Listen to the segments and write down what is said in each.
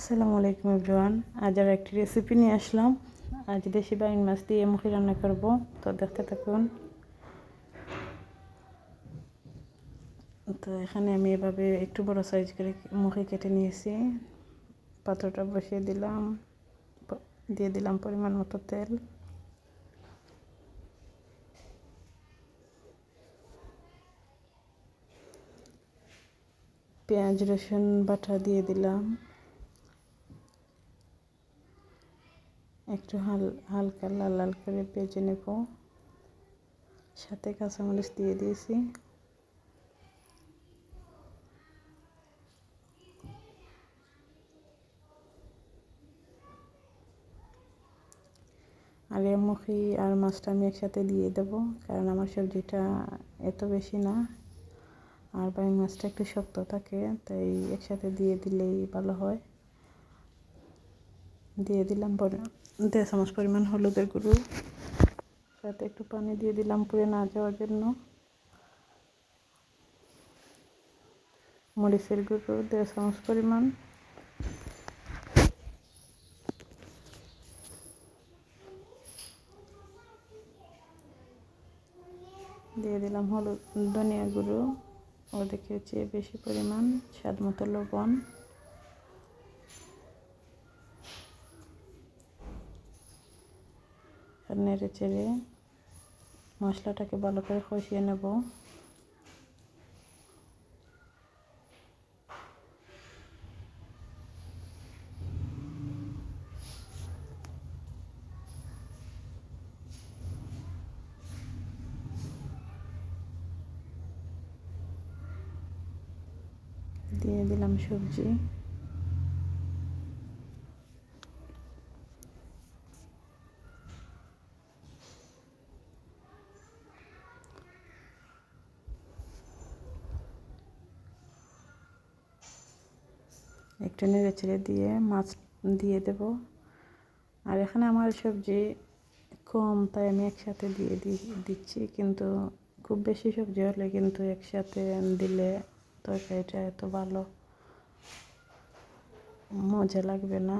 আসসালামু আলাইকুম এভরিওয়ান। আজ আর একটি রেসিপি নিয়ে আসলাম। আজ দেশি বাইন মাছ দিয়ে মুখি রান্না করব। তো দেখতে থাকুন। তো এখানে আমি এভাবে একটু বড় সাইজ করে মুখি কেটে নিয়েছি। পাত্রটা বসিয়ে দিলাম। দিয়ে দিলাম পরিমাণ মতো তেল। পেঁয়াজ, রসুন বাটা দিয়ে দিলাম। একটু হাল, হালকা লাল লাল করে ভেজে নেব। সাথে কাঁচামরিচ দিয়ে দিয়েছি। আর মুখি আর মাছটা আমি একসাথে দিয়ে দেবো, কারণ আমার সবজিটা এত বেশি না। আর বাইং মাছটা একটু শক্ত থাকে, তাই একসাথে দিয়ে দিলেই ভালো হয়। দিয়ে দিলাম দেড় চামচ পরিমাণ হলুদের গুঁড়ো। সাথে একটু পানি দিয়ে দিলাম পুড়ে না যাওয়ার জন্য। মরিচের গুঁড়ো দেড় চামচ পরিমাণ। দিয়ে দিলাম হলুদ, ধনিয়া গুঁড়ো। ওদেরকে চেয়ে বেশি পরিমাণ স্বাদ মতো লবণ। নেড়ে চেড়ে মশলাটাকে ভালো করে কষিয়ে নেব। দিয়ে দিলাম সবজি। একটু নেড়ে ছেড়ে দিয়ে মাছ দিয়ে দেব। আর এখানে আমার সবজি কম, তাই আমি একসাথে দিয়ে দিচ্ছি। কিন্তু খুব বেশি সবজি হলে কিন্তু একসাথে দিলে তরকারিটা এত ভালো মজা লাগবে না।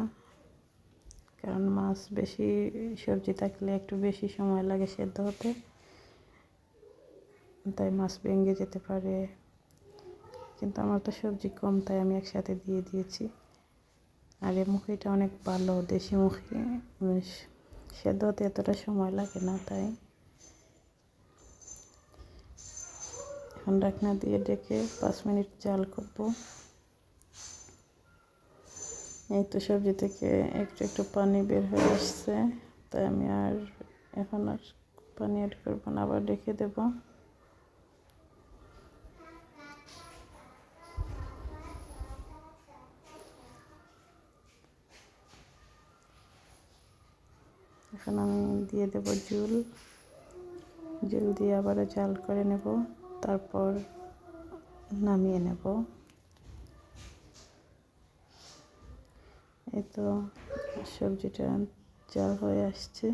কারণ মাছ বেশি, সবজি থাকলে একটু বেশি সময় লাগে সেদ্ধ হতে। তাই মাছ ভেঙে যেতে পারে। কিন্তু আমার তো সবজি কম, তাই আমি একসাথে দিয়ে দিয়েছি। আর এই মুখিটা অনেক ভালো, দেশি মুখি সেদ্ধ হতে এতটা সময় লাগে না, তাই। এখন ডাকনা দিয়ে ডেকে পাঁচ মিনিট জাল করব। এই তো সবজি থেকে একটু একটু পানি বের হয়ে আসছে, তাই আমি আর এখন আর পানি অ্যাড করব না, আবার ডেকে দেবো। এখন আমি দিয়ে দেব জুল। জুল দিয়ে আবারও জাল করে নেব, তারপর নামিয়ে নেব। এই তো সবজিটা জাল হয়ে আসছে।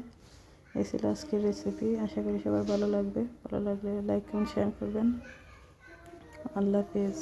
এই ছিল আজকের রেসিপি আশা করি সবার ভালো লাগবে। ভালো লাগলে লাইক কমেন্ট শেয়ার করবেন। আল্লাহ হাফিজ।